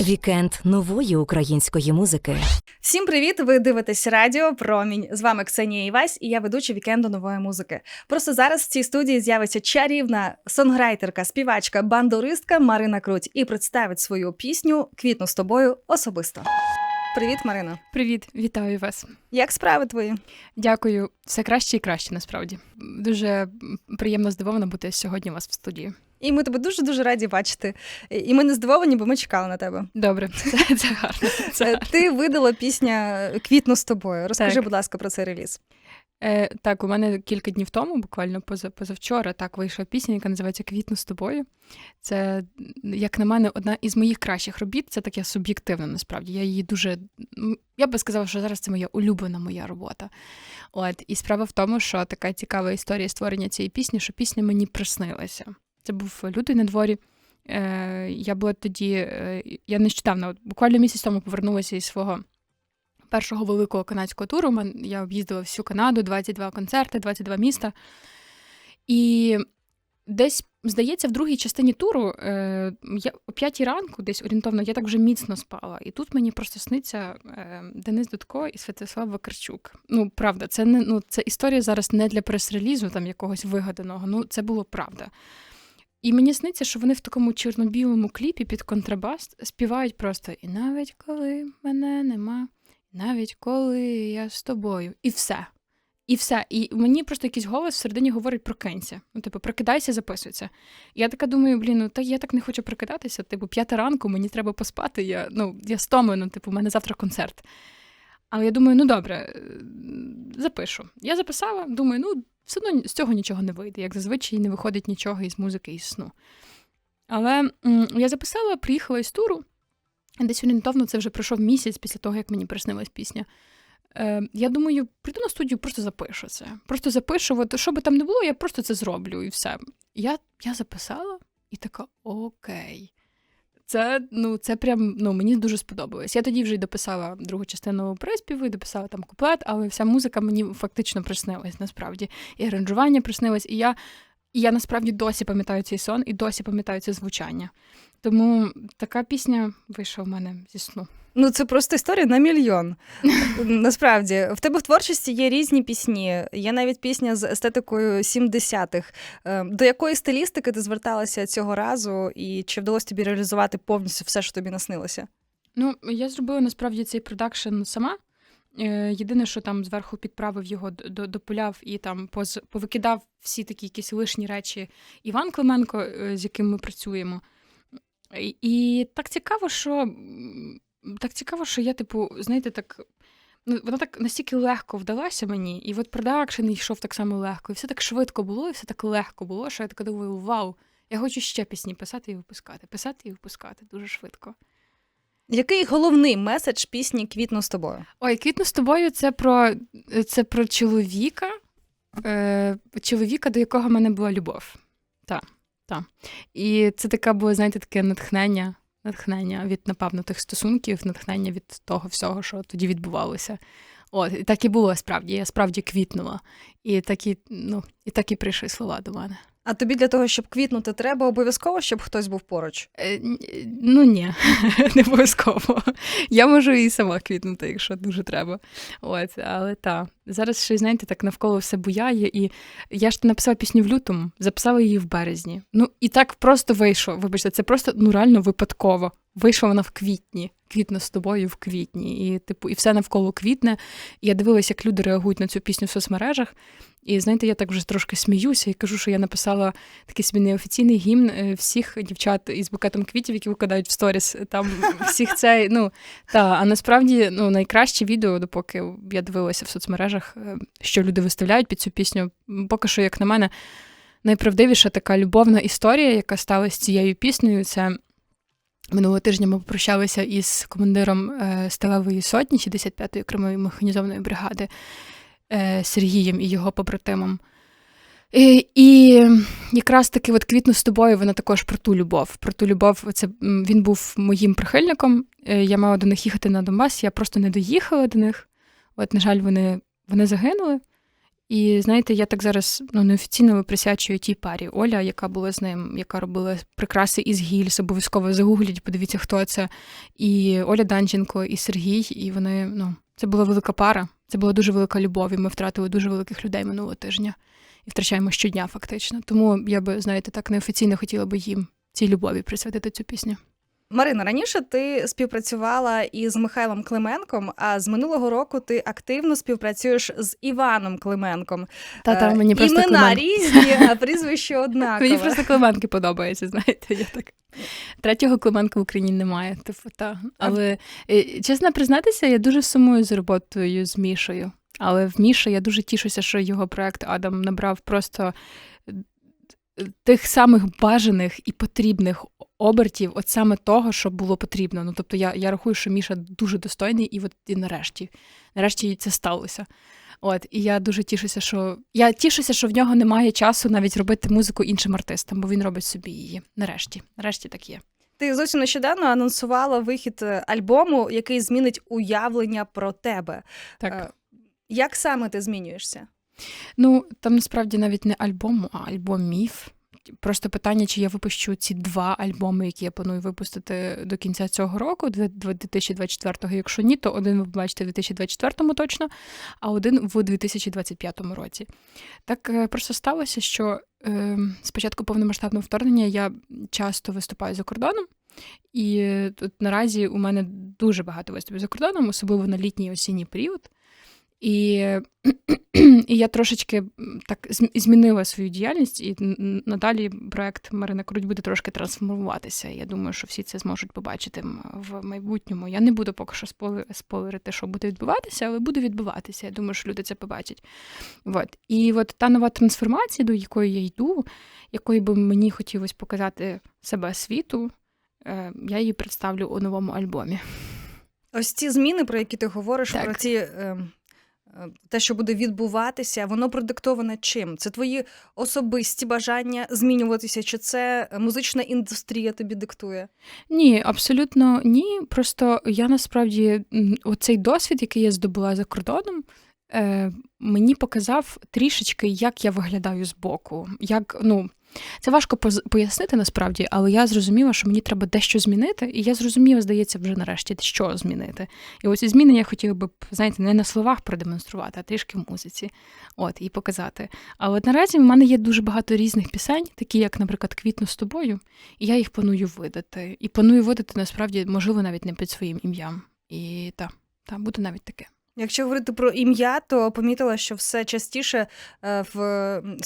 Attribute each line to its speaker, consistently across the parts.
Speaker 1: Вікенд нової української музики.
Speaker 2: Всім привіт! Ви дивитесь радіо Промінь. З вами Ксенія Івась, і я ведуча вікенду нової музики. Просто зараз в цій студії з'явиться чарівна сонграйтерка, співачка, бандуристка Марина Круть і представить свою пісню Квітну з тобою особисто. Привіт, Марина!
Speaker 3: Привіт, вітаю вас.
Speaker 2: Як справи твої?
Speaker 3: Дякую. Все краще і краще насправді. Дуже приємно здивована бути сьогодні у вас в студії.
Speaker 2: І ми тебе дуже дуже раді бачити. І ми не здивовані, бо ми чекали на тебе.
Speaker 3: Добре, це, це гарно. Це
Speaker 2: Е,
Speaker 3: гарно.
Speaker 2: Ти видала пісня Квітну з тобою. Розкажи,
Speaker 3: Так.
Speaker 2: будь ласка, про цей реліз.
Speaker 3: Е, так, у мене кілька днів тому, буквально поза, позавчора, так вийшла пісня, яка називається Квітну з тобою. Це, як на мене, одна із моїх кращих робіт. Це таке суб'єктивно, насправді. Я її дуже. Я би сказала, що зараз це моя улюблена моя робота. От, і справа в тому, що така цікава історія створення цієї пісні, що пісня мені приснилася. Це був лютий на дворі. Е, я була тоді, е, я нещодавно, буквально місяць тому повернулася із свого першого великого канадського туру. Я об'їздила всю Канаду, 22 концерти, 22 міста. І десь, здається, в другій частині туру, е, я о п'ятій ранку, десь орієнтовно, я так вже міцно спала. І тут мені просто сниться Денис Дудко і Святослав Вакарчук. Ну, правда, це не ну, це історія зараз не для прес-релізу, там якогось вигаданого. Ну, це було правда. І мені сниться, що вони в такому чорно-білому кліпі під контрабас співають просто І навіть коли мене нема, навіть коли я з тобою. І все. І все. І мені просто якийсь голос всередині говорить прокинься. Ну, типу, прокидайся, записуйся. Я така думаю, блін, ну та я так не хочу прокидатися. Типу, п'ята ранку, мені треба поспати. Я, ну, я стомлена, типу, у мене завтра концерт. Але я думаю, ну добре, е, запишу. Я записала, думаю, ну, все одно з цього нічого не вийде, як зазвичай не виходить нічого із музики і сну. Але я записала, приїхала із туру. Десь орієнтовно це вже пройшов місяць після того, як мені приснилась пісня. Е, я думаю, прийду на студію, просто запишу це. Просто запишу, от, що би там не було, я просто це зроблю і все. Я, я записала і така: окей. Це, ну, це прям ну, мені дуже сподобалось. Я тоді вже й дописала другу частину приспіву, і дописала там куплет, але вся музика мені фактично приснилась насправді. І аранжування приснилось, і я, і я насправді досі пам'ятаю цей сон і досі пам'ятаю це звучання. Тому така пісня вийшла в мене зі сну.
Speaker 2: Ну, це просто історія на мільйон. Насправді, в тебе в творчості є різні пісні. Є навіть пісня з естетикою 70-х. Е, До якої стилістики ти зверталася цього разу, і чи вдалося тобі реалізувати повністю все, що тобі наснилося?
Speaker 3: Ну, я зробила насправді цей продакшн сама. Е, Єдине, що там зверху підправив його, допуляв і там повикидав всі такі якісь лишні речі Іван Клименко, е, з яким ми працюємо. І, так цікаво, що так цікаво, що я, типу, знаєте, так. Ну, вона так настільки легко вдалася мені, і от продакшн йшов так само легко, і все так швидко було, і все так легко було, що я така думаю, вау, я хочу ще пісні писати і випускати, писати і випускати дуже швидко.
Speaker 2: Який головний меседж пісні Квітну з тобою?
Speaker 3: Ой, квітну з тобою це про, це про чоловіка, е, чоловіка, до якого в мене була любов. Так, так. І це таке було, знаєте, таке натхнення, натхнення від, напевно, тих стосунків, натхнення від того всього, що тоді відбувалося. От, і так і було справді. Я справді квітнула. І так і, ну, і так і прийшли слова до мене.
Speaker 2: А тобі для того, щоб квітнути, треба обов'язково, щоб хтось був поруч.
Speaker 3: Е, Ну ні, не обов'язково. Я можу і сама квітнути, якщо дуже треба. От, але так. Зараз ще, знаєте, так навколо все буяє. І я ж написала пісню в лютому, записала її в березні. Ну і так просто вийшло. Вибачте, це просто ну реально випадково. Вийшла вона в квітні, квітна з тобою в квітні. І, типу, і все навколо квітне. І я дивилася, як люди реагують на цю пісню в соцмережах. І знаєте, я так вже трошки сміюся і кажу, що я написала такий собі неофіційний гімн е, всіх дівчат із букетом квітів, які викладають в сторіс. Там всіх цей, ну та а насправді ну найкраще відео, допоки я дивилася в соцмережах, е, що люди виставляють під цю пісню. Поки що, як на мене, найправдивіша така любовна історія, яка сталася цією піснею, це. Минулого тижня ми попрощалися із командиром е, Сталевої сотні 65-ї окремої механізованої бригади е, Сергієм і його побратимом. І, і якраз таки от квітну з тобою, вона також про ту любов. Про ту любов, це він був моїм прихильником. е, Я мала до них їхати на Донбас, я просто не доїхала до них. От, на жаль, вони, вони загинули. І знаєте, я так зараз ну, неофіційно його присвячую тій парі. Оля, яка була з ним, яка робила прикраси із гільз, обов'язково загугліть, подивіться, хто це. І Оля Данченко, і Сергій, і вони, ну, це була велика пара, це була дуже велика любов, і ми втратили дуже великих людей минулого тижня. І втрачаємо щодня, фактично. Тому я би, знаєте, так неофіційно хотіла би їм цій любові присвятити цю пісню.
Speaker 2: Марина, раніше ти співпрацювала із Михайлом Клименком, а з минулого року ти активно співпрацюєш з Іваном Клименком.
Speaker 3: Та
Speaker 2: Е,
Speaker 3: там мені просто
Speaker 2: Імена
Speaker 3: Климен.
Speaker 2: різні, а прізвище однакове.
Speaker 3: Мені просто Клименки подобається, знаєте. Я так. Третього Клименка в Україні немає. Типу, та. Але е, чесно признатися, я дуже сумую з роботою з Мішою. Але в Міші я дуже тішуся, що його проект Адам набрав просто е, тих самих бажаних і потрібних обертів, от саме того, що було потрібно. Ну тобто я, я рахую, що Міша дуже достойний, і от і нарешті, нарешті це сталося. От, і я дуже тішуся, що я тішуся, що в нього немає часу навіть робити музику іншим артистам, бо він робить собі її. Нарешті, нарешті так є.
Speaker 2: Ти зовсім нещодавно анонсувала вихід е, альбому, який змінить уявлення про тебе.
Speaker 3: Так.
Speaker 2: Е, Як саме ти змінюєшся?
Speaker 3: Ну, там насправді навіть не альбом, а альбом-міф. Просто питання, чи я випущу ці два альбоми, які я планую випустити до кінця цього року, 2024-го. Якщо ні, то один ви побачите в 2024-му точно, а один в 2025 році. Так е, просто сталося, що е, спочатку повномасштабного вторгнення я часто виступаю за кордоном. І тут наразі у мене дуже багато виступів за кордоном, особливо на літній осінній період. І, і я трошечки так змінила свою діяльність, і надалі проект Марина Круть буде трошки трансформуватися. Я думаю, що всі це зможуть побачити в майбутньому. Я не буду поки що спойлер- спойлерити, що буде відбуватися, але буде відбуватися. Я думаю, що люди це побачать. От. І от та нова трансформація, до якої я йду, якої би мені хотілося показати себе світу, е, я її представлю у новому альбомі.
Speaker 2: Ось ці зміни, про які ти говориш,
Speaker 3: Так.
Speaker 2: про ці. е, е, Те, що буде відбуватися, воно продиктоване чим? Це твої особисті бажання змінюватися, чи це музична індустрія тобі диктує?
Speaker 3: Ні, абсолютно ні. Просто я насправді оцей досвід, який я здобула за кордоном, е, мені показав трішечки, як я виглядаю збоку. Як, ну, це важко пояснити насправді, але я зрозуміла, що мені треба дещо змінити, і я зрозуміла, здається, вже нарешті, що змінити. І ось ці зміни я хотіла би, знаєте, не на словах продемонструвати, а трішки в музиці. От, і показати. Але наразі в мене є дуже багато різних пісень, такі як, наприклад, Квітну з тобою, і я їх планую видати. І планую видати насправді, можливо, навіть не під своїм ім'ям. І так, та, буде навіть таке.
Speaker 2: Якщо говорити про ім'я, то помітила, що все частіше е, в,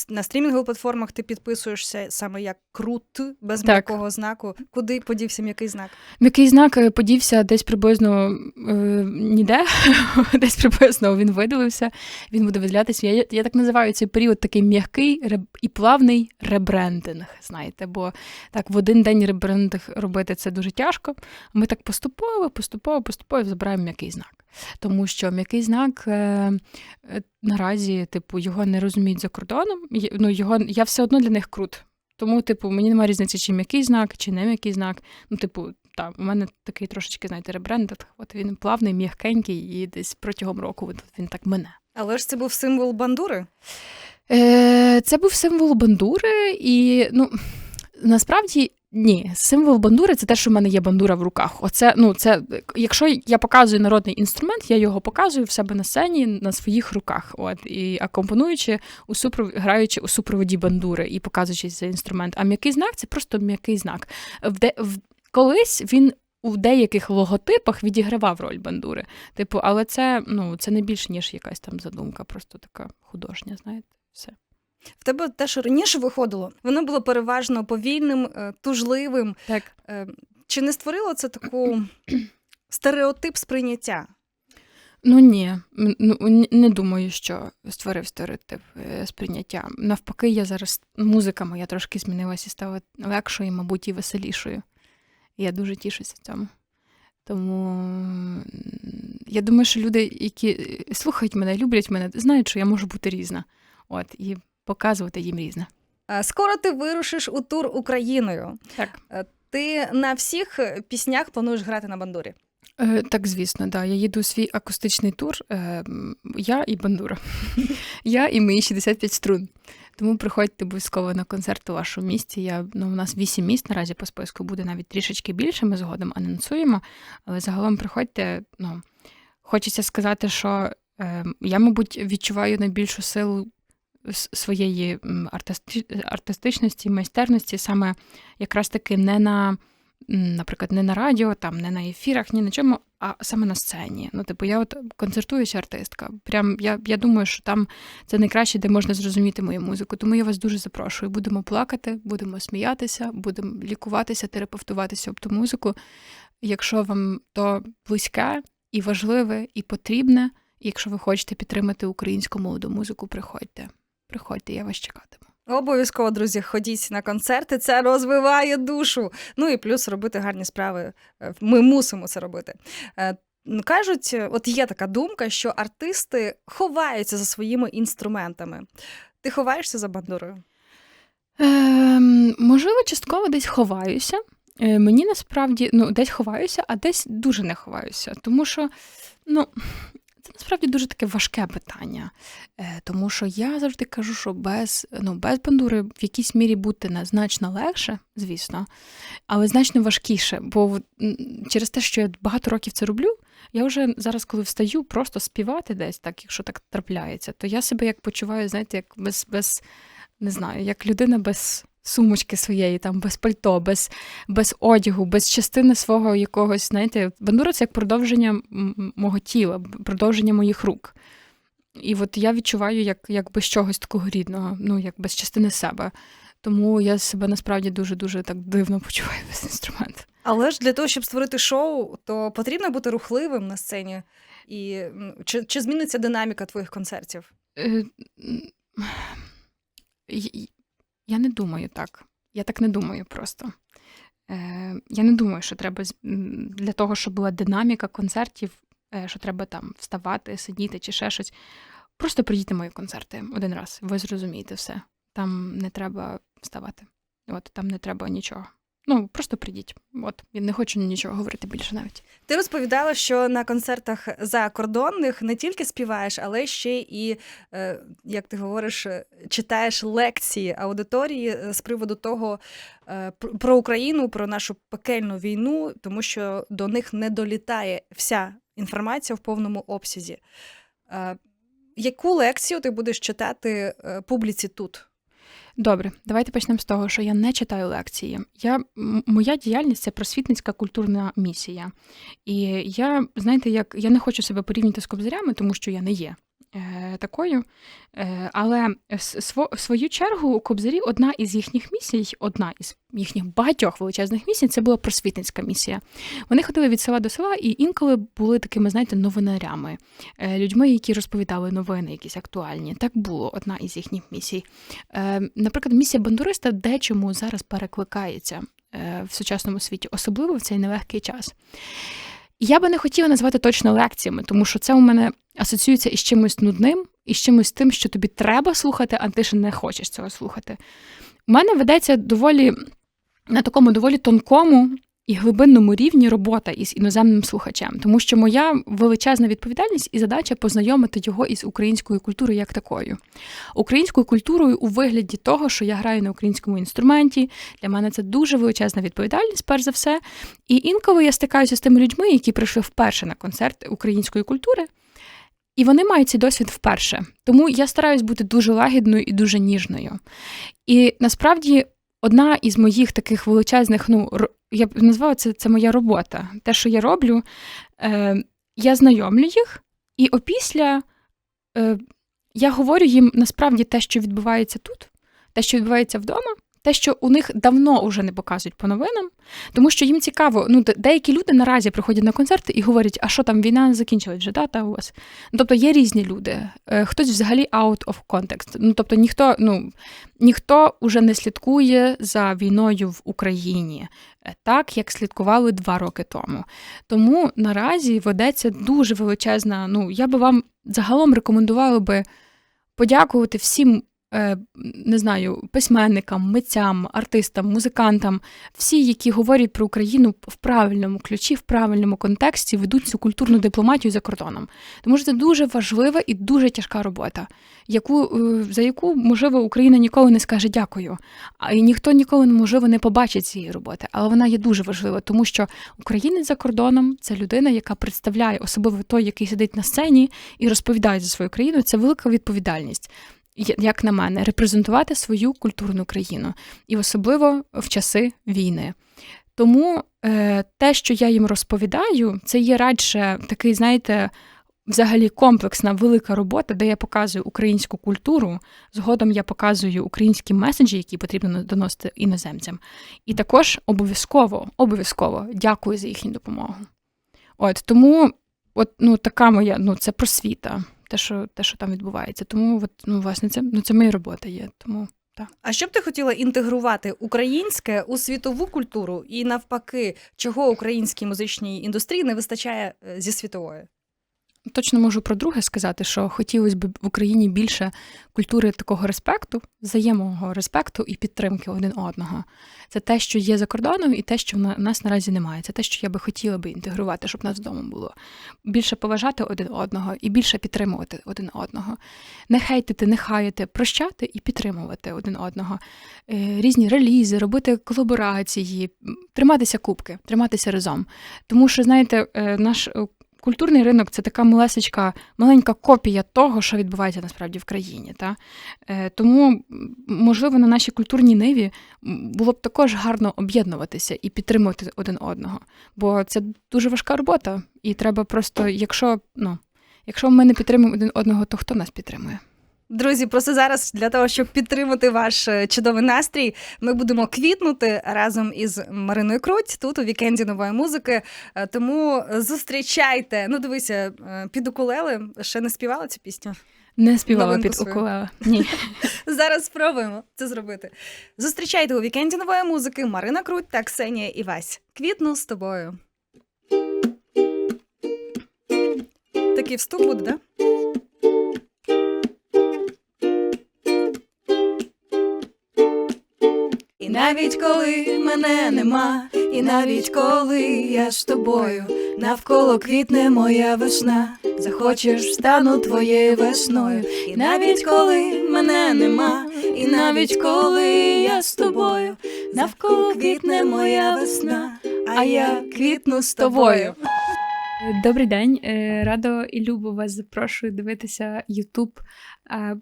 Speaker 2: на стрімінгових платформах ти підписуєшся саме як крут, без
Speaker 3: Так.
Speaker 2: м'якого знаку. Куди подівся м'який знак?
Speaker 3: М'який знак е, подівся десь приблизно е, ніде, десь приблизно він видалився, він буде виділятися. Я, я так називаю цей період такий м'який і плавний ребрендинг. Знаєте, бо так в один день ребрендинг робити це дуже тяжко. Ми так поступово, поступово, поступово забираємо м'який знак. Тому що м'який знак е, е, наразі, типу, його не розуміють за кордоном. Ну, його, я все одно для них крут. Тому, типу, мені немає різниці, чи м'який знак, чи не м'який знак. Ну, типу, так, у мене такий трошечки, знаєте, ребрендинг. От він плавний, м'якенький, і десь протягом року він так мене.
Speaker 2: Але ж це був символ бандури.
Speaker 3: Е, це був символ бандури, і ну насправді ні, символ бандури це те, що в мене є бандура в руках. Оце, ну, це, якщо я показую народний інструмент, я його показую в себе на сцені на своїх руках. От, і акомпонуючи, у супров... граючи у супроводі бандури і показуючи цей інструмент. А м'який знак це просто м'який знак. В де... в... Колись він. У деяких логотипах відігравав роль бандури. Типу, але це ну це не більш ніж якась там задумка, просто така художня, знаєте, все.
Speaker 2: В тебе те, що раніше виходило, воно було переважно повільним, е, тужливим.
Speaker 3: Так.
Speaker 2: Е, Чи не створило це таку стереотип сприйняття?
Speaker 3: Ну ні, ну не думаю, що створив стереотип е, сприйняття. Навпаки, я зараз музика моя трошки змінилася і стала легшою, мабуть, і веселішою. Я дуже тішуся цьому. Тому я думаю, що люди, які слухають мене, люблять мене, знають, що я можу бути різна. От, і показувати їм різне.
Speaker 2: Е, Скоро ти вирушиш у тур Україною.
Speaker 3: Так.
Speaker 2: Ти на всіх е, піснях плануєш грати на бандурі.
Speaker 3: Е, так, звісно, да. Я їду у свій акустичний тур. Е, я і бандура. я і мої 65 струн. Тому приходьте обов'язково на концерт у вашому місті. Я, ну, у нас 8 міст наразі по списку буде навіть трішечки більше. Ми згодом анонсуємо. Але загалом приходьте. Ну, хочеться сказати, що е, я, мабуть, відчуваю найбільшу силу своєї артисти- артистичності, майстерності, саме якраз таки не на, наприклад, не на радіо, там, не на ефірах, ні на чому, а саме на сцені. Ну, типу, я от концертуюча артистка. Прям я, я думаю, що там це найкраще, де можна зрозуміти мою музику. Тому я вас дуже запрошую. Будемо плакати, будемо сміятися, будемо лікуватися, терапевтуватися об ту музику. Якщо вам то близьке і важливе, і потрібне, якщо ви хочете підтримати українську молоду музику, приходьте. Приходьте, я вас чекатиму.
Speaker 2: Обов'язково, друзі, ходіть на концерти, це розвиває душу. Ну і плюс робити гарні справи. Е, Ми мусимо це робити. Е, Кажуть, от є така думка, що артисти ховаються за своїми інструментами. Ти ховаєшся за бандурою?
Speaker 3: Ем, можливо, частково десь ховаюся. Е, мені насправді ну, десь ховаюся, а десь дуже не ховаюся. Тому що ну, насправді дуже таке важке питання. Е, тому що я завжди кажу, що без, ну, без бандури в якійсь мірі бути на- значно легше, звісно, але значно важкіше. Бо через те, що я багато років це роблю, я вже зараз, коли встаю, просто співати десь, так, якщо так трапляється, то я себе як почуваю, знаєте, як без, без не знаю, як людина без сумочки своєї, там, без пальто, без, без одягу, без частини свого якогось, знаєте, бандура це як продовження мого тіла, продовження моїх рук. І от я відчуваю як, як без чогось такого рідного, ну, як без частини себе. Тому я себе насправді дуже-дуже так дивно почуваю без інструменту.
Speaker 2: Але ж для того, щоб створити шоу, то потрібно бути рухливим на сцені. І чи, чи зміниться динаміка твоїх концертів?
Speaker 3: Я не думаю так. Я так не думаю просто. Е, Я не думаю, що треба для того, щоб була динаміка концертів, е, що треба там вставати, сидіти чи ще щось. Просто прийдіть на мої концерти один раз, ви зрозумієте все. Там не треба вставати. От там не треба нічого. Ну, просто прийдіть. От, я не хочу нічого говорити більше навіть.
Speaker 2: Ти розповідала, що на концертах закордонних не тільки співаєш, але ще і, е, як ти говориш, читаєш лекції аудиторії е, з приводу того е, про Україну, про нашу пекельну війну, тому що до них не долітає вся інформація в повному обсязі. Яку лекцію ти будеш читати публіці тут?
Speaker 3: Добре, давайте почнемо з того, що я не читаю лекції. Я, моя діяльність це просвітницька культурна місія. І я, знаєте, як я не хочу себе порівняти з кобзарями, тому що я не є такою. Е, але в свою чергу кобзарі одна із їхніх місій, одна із їхніх багатьох величезних місій, це була просвітницька місія. Вони ходили від села до села і інколи були такими, знаєте, новинарями, е, людьми, які розповідали новини, якісь актуальні. Так було одна із їхніх місій. Е, Наприклад, місія бандуриста дечому зараз перекликається е, в сучасному світі, особливо в цей нелегкий час. Я би не хотіла назвати точно лекціями, тому що це у мене асоціюється із чимось нудним, і з чимось тим, що тобі треба слухати, а ти ще не хочеш цього слухати. У мене ведеться доволі на такому доволі тонкому і глибинному рівні робота із іноземним слухачем, тому що моя величезна відповідальність і задача познайомити його із українською культурою як такою українською культурою у вигляді того, що я граю на українському інструменті. Для мене це дуже величезна відповідальність, перш за все. І інколи я стикаюся з тими людьми, які прийшли вперше на концерт української культури. І вони мають цей досвід вперше. Тому я стараюсь бути дуже лагідною і дуже ніжною. І насправді одна із моїх таких величезних, ну, я б назвала це, це моя робота. Те, що я роблю, е, я знайомлю їх, і опісля е, я говорю їм насправді те, що відбувається тут, те, що відбувається вдома, те, що у них давно вже не показують по новинам, тому що їм цікаво. Ну, деякі люди наразі приходять на концерти і говорять, а що там війна закінчилась вже, да, та у вас? Тобто є різні люди. Е, Хтось взагалі out of context. Ну, тобто ніхто, ну, ніхто уже не слідкує за війною в Україні е, так, як слідкували два роки тому. Тому наразі ведеться дуже величезна. Ну, я би вам загалом рекомендувала би подякувати всім не знаю, письменникам, митцям, артистам, музикантам, всі, які говорять про Україну в правильному ключі, в правильному контексті, ведуть цю культурну дипломатію за кордоном. Тому що це дуже важлива і дуже тяжка робота, яку, е, за яку, можливо, Україна ніколи не скаже дякую. А і ніхто ніколи, можливо, не побачить цієї роботи. Але вона є дуже важлива, тому що українець за кордоном це людина, яка представляє, особливо той, який сидить на сцені і розповідає за свою країну. Це велика відповідальність. Як на мене, репрезентувати свою культурну країну, і особливо в часи війни. Тому е, те, що я їм розповідаю, це є радше такий, знаєте, взагалі комплексна велика робота, де я показую українську культуру. Згодом я показую українські меседжі, які потрібно доносити іноземцям. І також обов'язково, обов'язково дякую за їхню допомогу. От тому, от ну така моя, ну це просвіта, те, що те, що там відбувається. Тому, от, ну, власне, це ну це моя робота є. Тому
Speaker 2: А що б ти хотіла інтегрувати українське у світову культуру і навпаки, чого українській музичній індустрії не вистачає е, зі світової?
Speaker 3: Точно можу про друге сказати, що хотілося б в Україні більше культури такого респекту, взаємного респекту і підтримки один одного. Це те, що є за кордоном, і те, що в нас наразі немає. Це те, що я би хотіла би інтегрувати, щоб нас вдома було. Більше поважати один одного і більше підтримувати один одного. Не хейтити, не хаяти, прощати і підтримувати один одного. Е, Різні релізи, робити колаборації, триматися кубки, триматися разом. Тому що, знаєте, е, наш е, культурний ринок це така малесечка, маленька копія того, що відбувається насправді в країні. Та? Е, Тому, можливо, на нашій культурній ниві було б також гарно об'єднуватися і підтримувати один одного. Бо це дуже важка робота, і треба просто, якщо, ну, якщо ми не підтримуємо один одного, то хто нас підтримує?
Speaker 2: Друзі, просто зараз для того, щоб підтримати ваш е, чудовий настрій, ми будемо квітнути разом із Мариною Круть тут у вікенді нової музики. Е, Тому зустрічайте. Ну, дивися, е, під укулеле ще не співала цю пісню.
Speaker 3: Не співала
Speaker 2: Новинку
Speaker 3: під укулеле. Ні.
Speaker 2: Зараз спробуємо це зробити. Зустрічайте у вікенді нової музики Марина Круть та Ксенія Івась. Квітну з тобою. Такий вступ буде, да? Навіть коли мене нема, і навіть коли я з тобою, навколо квітне моя весна, захочеш стану твоєю весною. І навіть коли мене нема, і навіть коли я з тобою, навколо квітне моя весна, а я квітну з тобою.
Speaker 3: Добрий день, Е, радо і любо вас запрошую дивитися Ютуб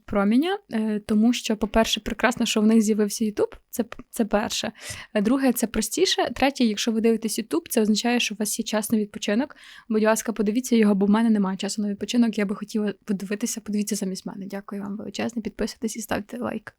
Speaker 3: Проміня, е, тому що, по-перше, прекрасно, що в них з'явився Ютуб. Це, це перше. Е, Друге, це простіше. Третє, якщо ви дивитесь Ютуб, це означає, що у вас є час на відпочинок. Будь ласка, подивіться його, бо в мене немає часу на відпочинок. Я би хотіла подивитися. Подивіться замість мене. Дякую вам величезне. Підписуйтесь і ставте лайк.